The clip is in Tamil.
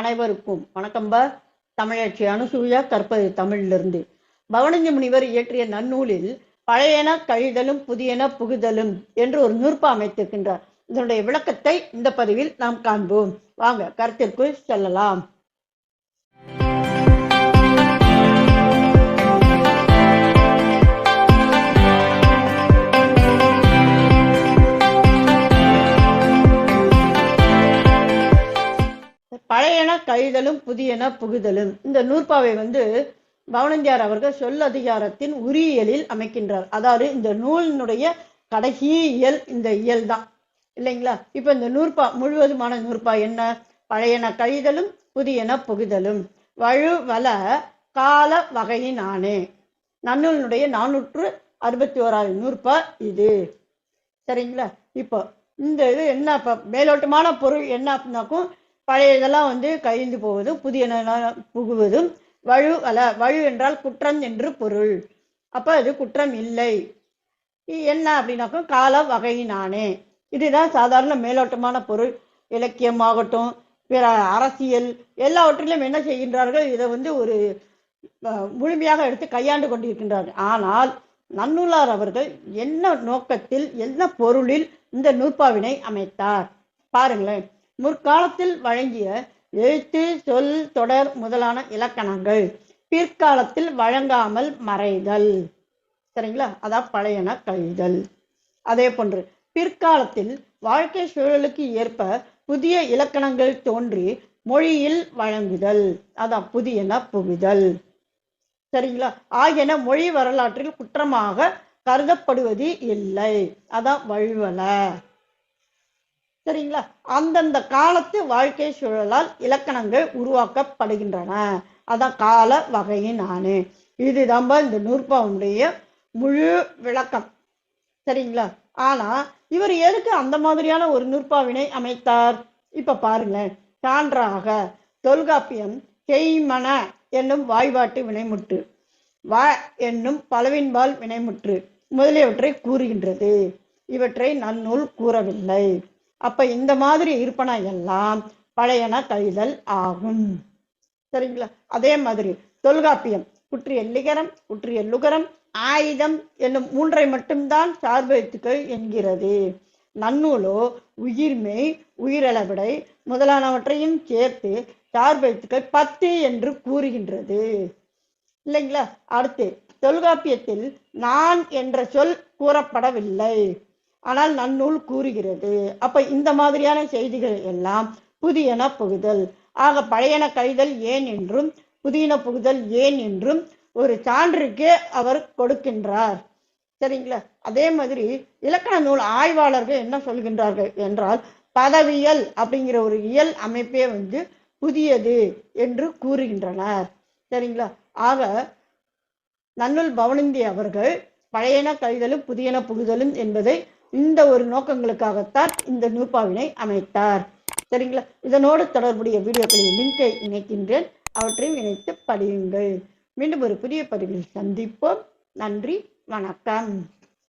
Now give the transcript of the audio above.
அனைவருக்கும் வணக்கம்பா தமிழச்சி அனுசூயா கற்பது தமிழிலிருந்து. பவனஞ்ச முனிவர் இயற்றிய நன்னூலில் பழையன கழிதலும் புதியன புகுதலும் என்று ஒரு நூற்பா அமைத்திருக்கின்றார். இதனுடைய விளக்கத்தை இந்த பதிவில் நாம் காண்போம். வாங்க கருத்திற்குள் செல்லலாம். பழையன கழிதலும் புதியன புகுதலும். இந்த நூற்பாவை வந்து பவனந்தியார் அவர்கள் சொல் அதிகாரத்தின் உரியியலில் அமைக்கின்றார். அதாவது இந்த நூலினுடைய கடைசி இயல் இந்த இயல் தான். இல்லைங்களா? இப்ப இந்த நூற்பா முழுவதுமான நூற்பா என்ன? பழையன கழிதலும் புதியன புகுதலும். வழுவல கால வகையினானே. நன்னூலினுடைய நானூற்று அறுபத்தி ஓராயிரம் நூற்பா இது. சரிங்களா? இப்போ இந்த இது என்ன? இப்போ மேலோட்டமான பொருள் என்ன அப்படின்னாக்கும் பழைய இதெல்லாம் வந்து கழிந்து போவதும் புதியன புகுவதும் வழு அல்ல வழு என்றால் குற்றம் என்று பொருள். அப்போ அது குற்றம் இல்லை. என்ன அப்படின்னாக்கா கால வகையினானே. இதுதான் சாதாரண மேலோட்டமான பொருள். இலக்கியமாகட்டும் பிற அரசியல் எல்லாவற்றிலும் என்ன செய்கின்றார்கள்? இதை வந்து ஒரு முழுமையாக எடுத்து கையாண்டு கொண்டிருக்கின்றார்கள். ஆனால் நன்னூலார் அவர்கள் என்ன நோக்கத்தில் என்ன பொருளில் இந்த நூற்பாவினை அமைத்தார்? பாருங்களேன். முற்காலத்தில் வழங்கிய எழுத்து சொல் தொடர் முதலான இலக்கணங்கள். பிற்காலத்தில் வழங்காமல் மறைதல். சரிங்களா? அதான் பழையன கழிதல். அதே போன்று பிற்காலத்தில் வாழ்க்கை சூழலுக்கு ஏற்ப புதிய இலக்கணங்கள் தோன்றி மொழியில் வழங்குதல். அதான் புதியன புகுதல். சரிங்களா? ஆகியன மொழி வரலாற்றில் குற்றமாக கருதப்படுவது இல்லை அதான் வழுவலை சரிங்களா? அந்தந்த காலத்து வாழ்க்கை சூழலால் இலக்கணங்கள் உருவாக்கப்படுகின்றன. அதான் கால வகையின் ஆணு. இதுதான் இந்த நூற்பாவுடைய முழு விளக்கம். சரிங்களா? ஆனா இவர் எதுக்கு அந்த மாதிரியான ஒரு நூற்பாவினை அமைத்தார்? இப்ப பாருங்களேன். சான்றாக தொல்காப்பியம் செய்மன என்னும் வாய்பாட்டு வினைமுற்று வா என்னும் பலவின்பால் வினைமுற்று முதலியவற்றை கூறுகின்றது. இவற்றை நன்னூல் கூறவில்லை. அப்ப இந்த மாதிரி இருப்பன எல்லாம் பழையன கழிதல் ஆகும். சரிங்களா? அதே மாதிரி தொல்காப்பியம் குற்றிய லிகரம் குற்றிய லுகரம் ஆயுதம் என்னும் மூன்றை மட்டும்தான் சார்பெழுத்துக்கள் என்கிறது. நன்னூலோ உயிர்மை உயிரளவிடை முதலானவற்றையும் சேர்த்து சார்பெழுத்துக்கள் பத்து என்று கூறுகின்றது. இல்லைங்களா? அடுத்து தொல்காப்பியத்தில் நான் என்ற சொல் கூறப்படவில்லை. ஆனால் நன்னூல் கூறுகிறது. அப்ப இந்த மாதிரியான செய்திகள் எல்லாம் புதியன புகுதல். ஆக பழையன கழிதல் ஏன் என்றும் புதியன புகுதல் ஏன் என்றும் ஒரு சான்றுக்கு அவர் கொடுக்கின்றார். சரிங்களா? அதே மாதிரி இலக்கண நூல் ஆய்வாளர்கள் என்ன சொல்கின்றார்கள் என்றால் பதவியல் அப்படிங்கிற ஒரு இயல் அமைப்பே வந்து புதியது என்று கூறுகின்றனர். சரிங்களா? ஆக நன்னூல் பவனந்தி அவர்கள் பழையன கழிதலும் புதியன புகுதலும் என்பதை இந்த ஒரு நோக்கங்களுக்காகத்தான் இந்த நூற்பாவினை அமைத்தார். சரிங்களா? இதனோடு தொடர்புடைய வீடியோக்களின் லிங்கை இணைக்கின்றேன். அவற்றையும் இணைத்து படியுங்கள். மீண்டும் ஒரு புதிய பதிவில் சந்திப்போம். நன்றி. வணக்கம்.